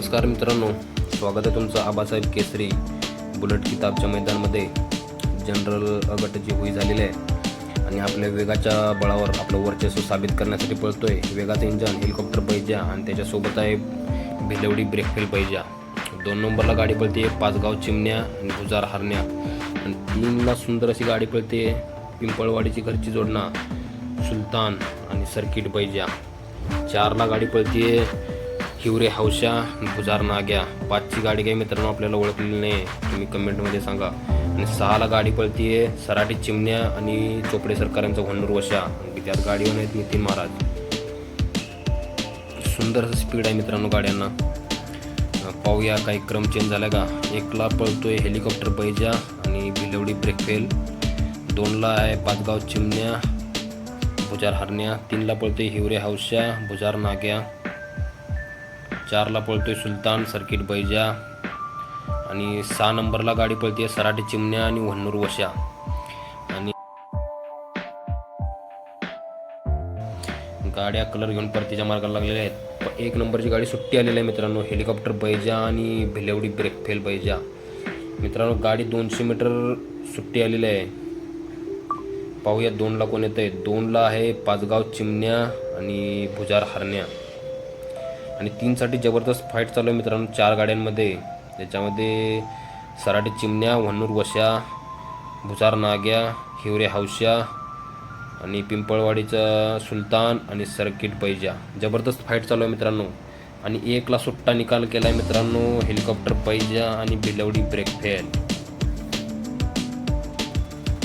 नमस्कार मित्रांनो स्वागत आहे तुमचं आबासाहेब केसरी बुलेट किताबच्या मैदानामध्ये. जनरल गटाची होई झालेली आहे. आणि आपल्या वेगाच्या बळावर आपलं वर्चस्व साबित करण्यासाठी पळतो आहे वेगाचं इंजन हेलिकॉप्टर पाहिजे आणि त्याच्यासोबत आहे भिलवडी ब्रेकफेल पाहिजे. दोन नंबरला गाडी पळते पाचगाव चिमण्या आणि गुजार हरण्या. आणि तीनला सुंदर अशी गाडी पळते पिंपळवाडीची घरची जोडणा सुलतान आणि सर्किट पाहिजे. चारला गाडी पळते हिवरे हौशा भुजार नाग्या. पाचची गाडी काही मित्रांनो आपल्याला ओळखलेली नाही. तुम्ही कमेंटमध्ये सांगा. आणि सहाला गाडी पळतीये सराटी चिमण्या आणि चोपडे सरकारांचा होन्नूर वशा. आणि त्यात गाडीवर आहेत नितीन महाराज. सुंदर असं स्पीड आहे मित्रांनो गाड्यांना. पाहूया काही क्रम चेंज झाला का? एकला पळतोय हेलिकॉप्टर बैजा आणि भिलवडी ब्रेकफेल दोनला आहे पाचगाव चिमण्या भुजार हरण्या. तीनला पळतोय हिवरे हौशा भुजार नाग्या. चारला पळतोय सुलतान सर्किट बैजा. आणि सहा नंबरला गाडी पळते सराटे चिमण्या आणि वन्नूर वशा आणि गाड्या कलर घेऊन परतीच्या मार्गाला लागलेल्या आहेत. एक नंबरची गाडी सुट्टी आलेली आहे मित्रांनो. हेलिकॉप्टर बैजा आणि भिलेवडी ब्रेक फेल बैजा. मित्रांनो गाडी दोनशे मीटर सुट्टी आलेली आहे. पाहूया दोनला कोण येत आहे दोनला आहे पाचगाव चिमण्या आणि भुजार हरण्या. आणि तीनसाठी जबरदस्त फाईट चालू आहे मित्रांनो चार गाड्यांमध्ये. त्याच्यामध्ये सराटी चिमण्या वन्नूर वशा भुजार नाग्या हिवरे हौशा आणि पिंपळवाडीचा सुलतान आणि सर्किट पैजा. जबरदस्त फाईट चालू आहे मित्रांनो. आणि एकला सुट्टा निकाल केला आहे मित्रांनो हेलिकॉप्टर पैजा आणि बिलवडी ब्रेक फेल